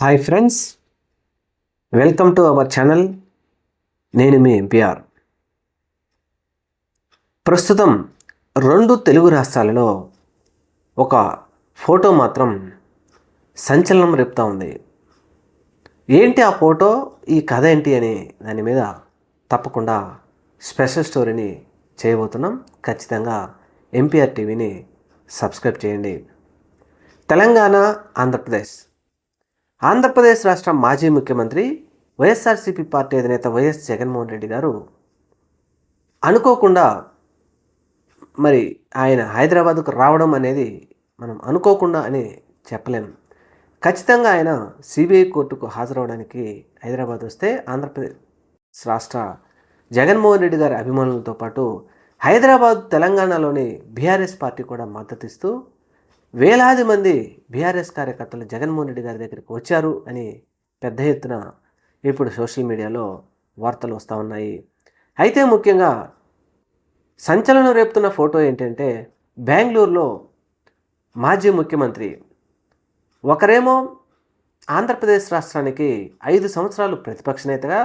Hi friends welcome to our channel నేను మీ MPR ప్రస్తుతం రెండు తెలుగు రాష్ట్రాలలో ఒక ఫోటో మాత్రం సంచలనం రేపుతా ఉంది. ఏంటి ఆ ఫోటో? ఈ కథ ఏంటి అని దాని మీద తప్పకుండా స్పెషల్ స్టోరీని చేయబోతున్నాం. ఖచ్చితంగా ఎంపీఆర్ టీవీని సబ్స్క్రైబ్ చేయండి. తెలంగాణ ఆంధ్రప్రదేశ్. ఆంధ్రప్రదేశ్ రాష్ట్ర మాజీ ముఖ్యమంత్రి వైఎస్ఆర్సీపీ పార్టీ అధినేత వైఎస్ జగన్మోహన్ రెడ్డి గారు అనుకోకుండా మరి ఆయన హైదరాబాద్కు రావడం అనేది మనం అనుకోకుండా అని చెప్పలేం. ఖచ్చితంగా ఆయన సిబిఐ కోర్టుకు హాజరవడానికి హైదరాబాద్ వస్తే ఆంధ్రప్రదేశ్ రాష్ట్ర జగన్మోహన్ రెడ్డి గారి అభిమానులతో పాటు హైదరాబాద్ తెలంగాణలోని బీఆర్ఎస్ పార్టీ కూడా మద్దతిస్తూ వేలాది మంది బీఆర్ఎస్ కార్యకర్తలు జగన్మోహన్ రెడ్డి గారి దగ్గరికి వచ్చారు అని పెద్ద ఎత్తున ఇప్పుడు సోషల్ మీడియాలో వార్తలు వస్తూ ఉన్నాయి. అయితే ముఖ్యంగా సంచలనం రేపుతున్న ఫోటో ఏంటంటే బెంగళూరులో మాజీ ముఖ్యమంత్రి ఒకరేమో ఆంధ్రప్రదేశ్ రాష్ట్రానికి ఐదు సంవత్సరాలు ప్రతిపక్ష నేతగా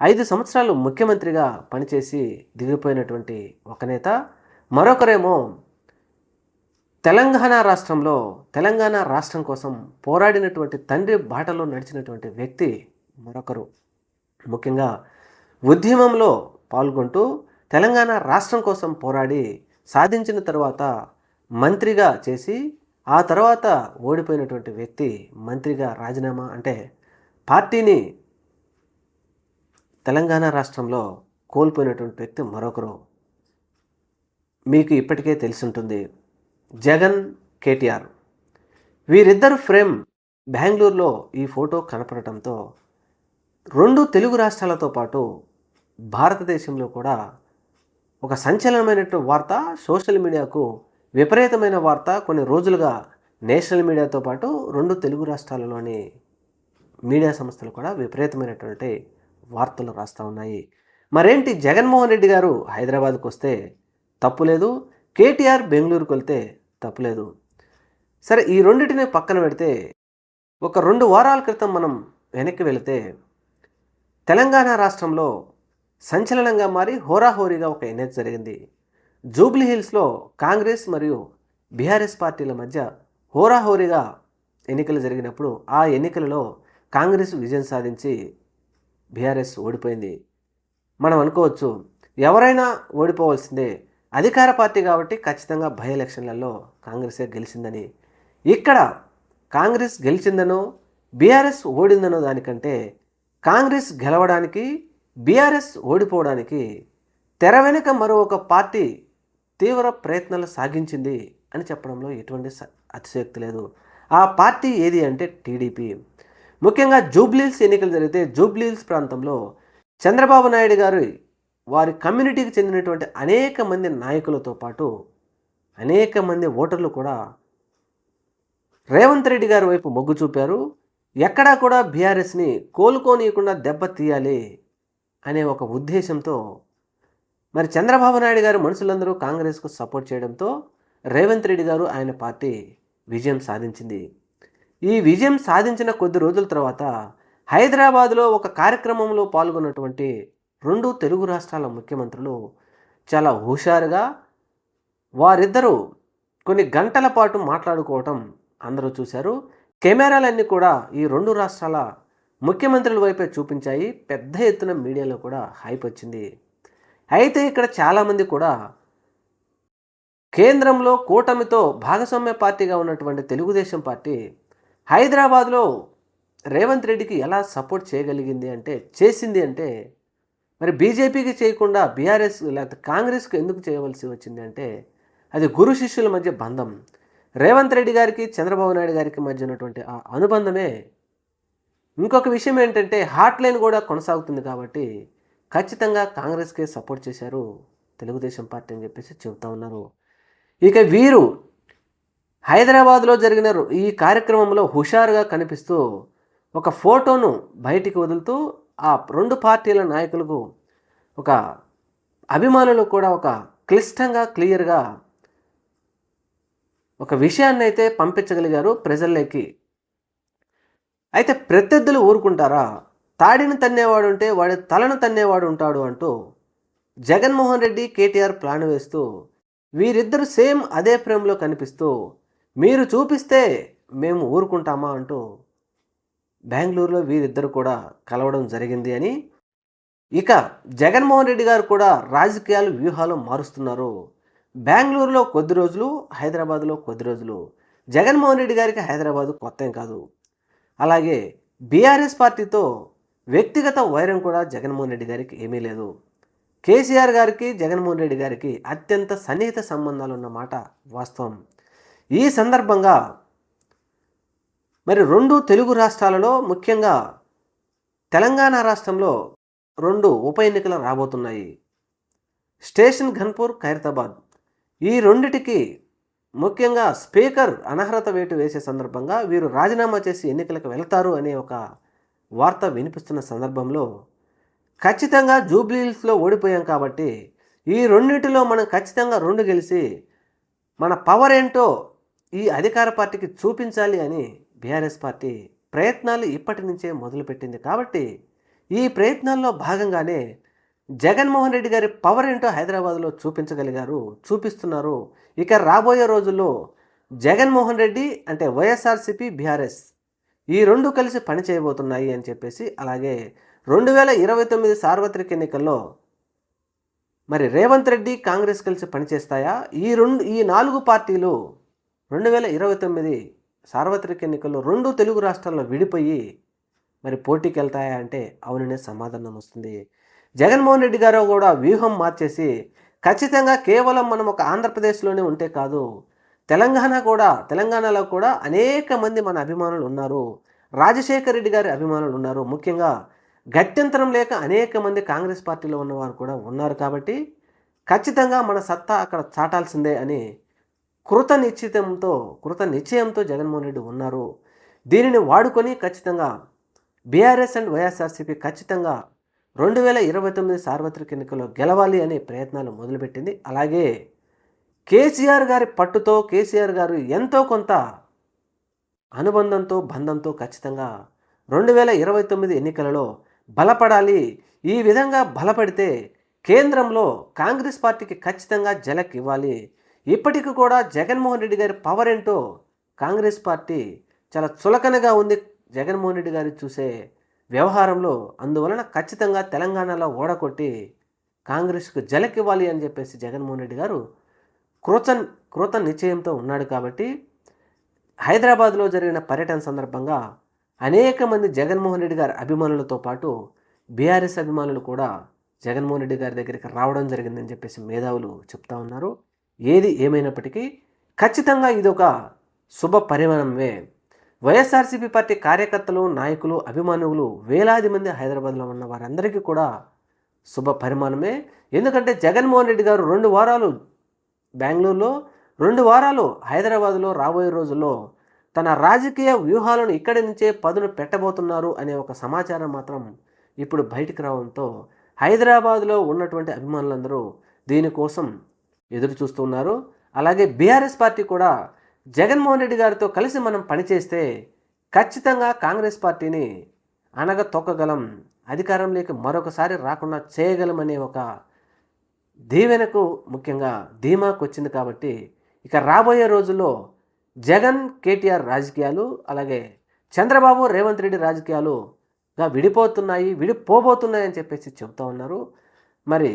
ఐదు సంవత్సరాలు ముఖ్యమంత్రిగా పనిచేసి దిగిపోయినటువంటి ఒక నేత మరొకరేమో తెలంగాణ రాష్ట్రంలో తెలంగాణ రాష్ట్రం కోసం పోరాడినటువంటి తండ్రి బాటలో నడిచినటువంటి వ్యక్తి మరొకరు. ముఖ్యంగా ఉద్యమంలో పాల్గొంటూ తెలంగాణ రాష్ట్రం కోసం పోరాడి సాధించిన తర్వాత మంత్రిగా చేసి ఆ తర్వాత ఓడిపోయినటువంటి వ్యక్తి మంత్రిగా రాజీనామా అంటే పార్టీని తెలంగాణ రాష్ట్రంలో కోల్పోయినటువంటి వ్యక్తి మరొకరు. మీకు ఇప్పటికే తెలిసి ఉంటుంది జగన్ కేటీఆర్. వీరిద్దరు ఫ్రేమ్ బెంగళూరులో ఈ ఫోటో కనపడటంతో రెండు తెలుగు రాష్ట్రాలతో పాటు భారతదేశంలో కూడా ఒక సంచలనమైనటువంటి వార్త సోషల్ మీడియాకు విపరీతమైన వార్త కొన్ని రోజులుగా నేషనల్ మీడియాతో పాటు రెండు తెలుగు రాష్ట్రాలలోని మీడియా సంస్థలు కూడా విపరీతమైనటువంటి వార్తలు రాస్తూ ఉన్నాయి. మరేంటి జగన్మోహన్ రెడ్డి గారు హైదరాబాద్కు వస్తే తప్పులేదు కేటీఆర్ బెంగళూరుకు వెళ్తే తప్పులేదు. సరే ఈ రెండింటిని పక్కన పెడితే ఒక రెండు వారాల క్రితం మనం వెనక్కి వెళితే తెలంగాణ రాష్ట్రంలో సంచలనంగా మారి హోరాహోరీగా ఒక ఎన్నిక జరిగింది. జూబ్లీ హిల్స్లో కాంగ్రెస్ మరియు బీఆర్ఎస్ పార్టీల మధ్య హోరాహోరీగా ఎన్నికలు జరిగినప్పుడు ఆ ఎన్నికలలో కాంగ్రెస్ విజయం సాధించి బీఆర్ఎస్ ఓడిపోయింది. మనం అనుకోవచ్చు ఎవరైనా ఓడిపోవాల్సిందే అధికార పార్టీ కాబట్టి ఖచ్చితంగా బై ఎలక్షన్లలో కాంగ్రెసే గెలిచిందని. ఇక్కడ కాంగ్రెస్ గెలిచిందనో బీఆర్ఎస్ ఓడిందనో దానికంటే కాంగ్రెస్ గెలవడానికి బీఆర్ఎస్ ఓడిపోవడానికి తెర వెనుక మరో ఒక పార్టీ తీవ్ర ప్రయత్నాలు సాగించింది అని చెప్పడంలో ఎటువంటి అతిశయోక్తి లేదు. ఆ పార్టీ ఏది అంటే టీడీపీ. ముఖ్యంగా జూబ్లీల్స్ ఎన్నికలు జరిగితే జూబ్లీల్స్ ప్రాంతంలో చంద్రబాబు నాయుడు గారు వారి కమ్యూనిటీకి చెందినటువంటి అనేక మంది నాయకులతో పాటు అనేక మంది ఓటర్లు కూడా రేవంత్ రెడ్డి గారి వైపు మొగ్గు చూపారు. ఎక్కడా కూడా బీఆర్ఎస్ని కోలుకోనీయకుండా దెబ్బ తీయాలి అనే ఒక ఉద్దేశంతో మరి చంద్రబాబు నాయుడు గారు మనుషులందరూ కాంగ్రెస్కు సపోర్ట్ చేయడంతో రేవంత్ రెడ్డి గారు ఆయన పార్టీ విజయం సాధించింది. ఈ విజయం సాధించిన కొద్ది రోజుల తర్వాత హైదరాబాద్లో ఒక కార్యక్రమంలో పాల్గొన్నటువంటి రెండు తెలుగు రాష్ట్రాల ముఖ్యమంత్రులు చాలా హుషారుగా వారిద్దరూ కొన్ని గంటల పాటు మాట్లాడుకోవటం అందరూ చూశారు. కెమెరాలన్నీ కూడా ఈ రెండు రాష్ట్రాల ముఖ్యమంత్రుల వైపే చూపించాయి. పెద్ద ఎత్తున మీడియాలో కూడా హైప్ వచ్చింది. అయితే ఇక్కడ చాలామంది కూడా కేంద్రంలో కూటమితో భాగస్వామ్య పార్టీగా ఉన్నటువంటి తెలుగుదేశం పార్టీ హైదరాబాద్లో రేవంత్ రెడ్డికి ఎలా సపోర్ట్ చేయగలిగింది అంటే చేసింది అంటే మరి బీజేపీకి చేయకుండా బీఆర్ఎస్ లేకపోతే కాంగ్రెస్కు ఎందుకు చేయవలసి వచ్చింది అంటే అది గురు శిష్యుల మధ్య బంధం. రేవంత్ రెడ్డి గారికి చంద్రబాబు నాయుడు గారికి మధ్య ఉన్నటువంటి ఆ అనుబంధమే. ఇంకొక విషయం ఏంటంటే హాట్ లైన్ కూడా కొనసాగుతుంది కాబట్టి ఖచ్చితంగా కాంగ్రెస్కే సపోర్ట్ చేశారు తెలుగుదేశం పార్టీ అని చెప్పేసి చెబుతా ఉన్నారు. ఇక వీరు హైదరాబాద్లో జరిగిన ఈ కార్యక్రమంలో హుషారుగా కనిపిస్తూ ఒక ఫోటోను బయటికి వదులుతూ ఆ రెండు పార్టీల నాయకులకు ఒక అభిమానులు కూడా ఒక క్లిష్టంగా క్లియర్గా ఒక విషయాన్ని అయితే పంపించగలిగారు ప్రజల్లోకి. అయితే ప్రత్యర్థులు ఊరుకుంటారా? తాడిని తన్నేవాడు ఉంటే వాడి తలను తన్నేవాడు ఉంటాడు అంటూ జగన్మోహన్ రెడ్డి కేటీఆర్ ప్లాన్ వేస్తూ వీరిద్దరు సేమ్ అదే ఫ్రేమ్లో కనిపిస్తూ మీరు చూపిస్తే మేము ఊరుకుంటామా? అంటూ బెంగళూరులో వీరిద్దరు కూడా కలవడం జరిగింది అని. ఇక జగన్మోహన్ రెడ్డి గారు కూడా రాజకీయాలు వ్యూహాలు మారుస్తున్నారు. బెంగళూరులో కొద్ది రోజులు హైదరాబాద్లో కొద్ది రోజులు. జగన్మోహన్ రెడ్డి గారికి హైదరాబాద్ కొత్త కాదు. అలాగే బీఆర్ఎస్ పార్టీతో వ్యక్తిగత వైరం కూడా జగన్మోహన్ రెడ్డి గారికి ఏమీ లేదు. కేసీఆర్ గారికి జగన్మోహన్ రెడ్డి గారికి అత్యంత సన్నిహిత సంబంధాలు ఉన్నమాట వాస్తవం. ఈ సందర్భంగా మరి రెండు తెలుగు రాష్ట్రాలలో ముఖ్యంగా తెలంగాణ రాష్ట్రంలో రెండు ఉప ఎన్నికలు రాబోతున్నాయి. స్టేషన్ ఘన్పూర్ ఖైరతాబాద్. ఈ రెండిటికి ముఖ్యంగా స్పీకర్ అనర్హత వేటు వేసే సందర్భంగా వీరు రాజీనామా చేసి ఎన్నికలకు వెళ్తారు అనే ఒక వార్త వినిపిస్తున్న సందర్భంలో ఖచ్చితంగా జూబ్లీహిల్స్లో ఓడిపోయాం కాబట్టి ఈ రెండింటిలో మనం ఖచ్చితంగా రెండు గెలిచి మన పవర్ ఏంటో ఈ అధికార పార్టీకి చూపించాలి అని బీఆర్ఎస్ పార్టీ ప్రయత్నాలు ఇప్పటి నుంచే మొదలుపెట్టింది. కాబట్టి ఈ ప్రయత్నాల్లో భాగంగానే జగన్మోహన్ రెడ్డి గారి పవర్ ఏంటో హైదరాబాద్లో చూపించగలిగారు చూపిస్తున్నారు. ఇక రాబోయే రోజుల్లో జగన్మోహన్ రెడ్డి అంటే వైఎస్ఆర్సిపి బీఆర్ఎస్ ఈ రెండు కలిసి పని చేయబోతున్నాయి అని చెప్పేసి అలాగే రెండు వేల ఇరవై తొమ్మిది సార్వత్రిక ఎన్నికల్లో మరి రేవంత్ రెడ్డి కాంగ్రెస్ కలిసి పనిచేస్తాయా? ఈ రెండు ఈ నాలుగు పార్టీలు రెండు వేల ఇరవై తొమ్మిది సార్వత్రిక ఎన్నికల్లో రెండు తెలుగు రాష్ట్రాల్లో విడిపోయి మరి పోటీకి వెళ్తాయా అంటే అవుననే సమాధానం వస్తుంది. జగన్మోహన్ రెడ్డి గారు కూడా వ్యూహం మార్చేసి ఖచ్చితంగా కేవలం మనం ఒక ఆంధ్రప్రదేశ్లోనే ఉంటే కాదు తెలంగాణ కూడా తెలంగాణలో కూడా అనేక మంది మన అభిమానులు ఉన్నారు. రాజశేఖర రెడ్డి గారి అభిమానులు ఉన్నారు. ముఖ్యంగా గత్యంతరం లేక అనేక మంది కాంగ్రెస్ పార్టీలో ఉన్నవారు కూడా ఉన్నారు కాబట్టి ఖచ్చితంగా మన సత్తా అక్కడ చాటాల్సిందే అని కృత నిశ్చితంతో కృత నిశ్చయంతో జగన్మోహన్ రెడ్డి ఉన్నారు. దీనిని వాడుకొని ఖచ్చితంగా బీఆర్ఎస్ అండ్ వైఎస్ఆర్సీపీ ఖచ్చితంగా రెండు వేల ఇరవై తొమ్మిది సార్వత్రిక ఎన్నికల్లో గెలవాలి అనే ప్రయత్నాలు మొదలుపెట్టింది. అలాగే కేసీఆర్ గారి పట్టుతో కేసీఆర్ గారు ఎంతో కొంత అనుబంధంతో బంధంతో ఖచ్చితంగా రెండు వేల ఇరవై తొమ్మిది ఎన్నికలలో బలపడాలి. ఈ విధంగా బలపడితే కేంద్రంలో కాంగ్రెస్ పార్టీకి ఖచ్చితంగా జలక్ ఇవ్వాలి ఇప్పటికి కూడా జగన్మోహన్ రెడ్డి గారి పవర్ ఏంటో కాంగ్రెస్ పార్టీ చాలా చులకనగా ఉంది. జగన్మోహన్ రెడ్డి గారి చూసే వ్యవహారంలో అందువలన ఖచ్చితంగా తెలంగాణలో ఓడగొట్టి కాంగ్రెస్కు జలకివ్వాలి అని చెప్పేసి జగన్మోహన్ రెడ్డి గారు క్రోచన్ క్రోత నిశ్చయంతో ఉన్నాడు కాబట్టి హైదరాబాద్లో జరిగిన పర్యటన సందర్భంగా అనేక మంది జగన్మోహన్ రెడ్డి గారి అభిమానులతో పాటు బీఆర్ఎస్ అభిమానులు కూడా జగన్మోహన్ రెడ్డి గారి దగ్గరికి రావడం జరిగిందని చెప్పేసి మేధావులు చెప్తా ఉన్నారు. ఏది ఏమైనప్పటికీ ఖచ్చితంగా ఇదొక శుభ పరిమాణమే వైఎస్ఆర్సీపీ పార్టీ కార్యకర్తలు నాయకులు అభిమానులు వేలాది మంది హైదరాబాద్లో ఉన్న వారందరికీ కూడా శుభ పరిమాణమే ఎందుకంటే జగన్మోహన్ రెడ్డి గారు రెండు వారాలు బెంగళూరులో రెండు వారాలు హైదరాబాద్లో రాబోయే రోజుల్లో తన రాజకీయ వ్యూహాలను ఇక్కడి నుంచే పదును పెట్టబోతున్నారు అనే ఒక సమాచారం మాత్రం ఇప్పుడు బయటికి రావడంతో హైదరాబాద్లో ఉన్నటువంటి అభిమానులందరూ దీనికోసం ఎదురు చూస్తున్నారు. అలాగే బీఆర్ఎస్ పార్టీ కూడా జగన్మోహన్ రెడ్డి గారితో కలిసి మనం పనిచేస్తే ఖచ్చితంగా కాంగ్రెస్ పార్టీని అనగ తొక్కగలం అధికారంలోకి మరొకసారి రాకుండా చేయగలమనే ఒక దీవెనకు ముఖ్యంగా ధీమాకు వచ్చింది కాబట్టి ఇక రాబోయే రోజుల్లో జగన్ కేటీఆర్ రాజకీయాలు అలాగే చంద్రబాబు రేవంత్ రెడ్డి రాజకీయాలుగా విడిపోతున్నాయి విడిపోబోతున్నాయి అని చెప్పేసి చెబుతూ ఉన్నారు. మరి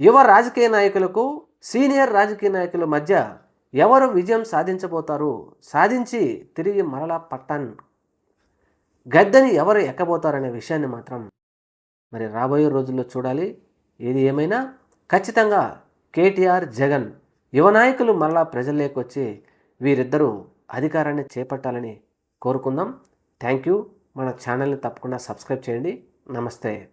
యువ రాజకీయ నాయకులకు సీనియర్ రాజకీయ నాయకుల మధ్య ఎవరు విజయం సాధించబోతారు? సాధించి తిరిగి మరలా పట్టన్. గద్దెని ఎవరు ఎక్కబోతారనే విషయాన్ని మాత్రం మరి రాబోయే రోజుల్లో చూడాలి. ఏది ఏమైనా ఖచ్చితంగా కేటీఆర్ జగన్ యువ నాయకులు మరలా ప్రజల్లోకి వచ్చి వీరిద్దరూ అధికారాన్ని చేపట్టాలని కోరుకుందాం. Thank you. మన ఛానల్ని తప్పకుండా సబ్స్క్రైబ్ చేయండి. నమస్తే.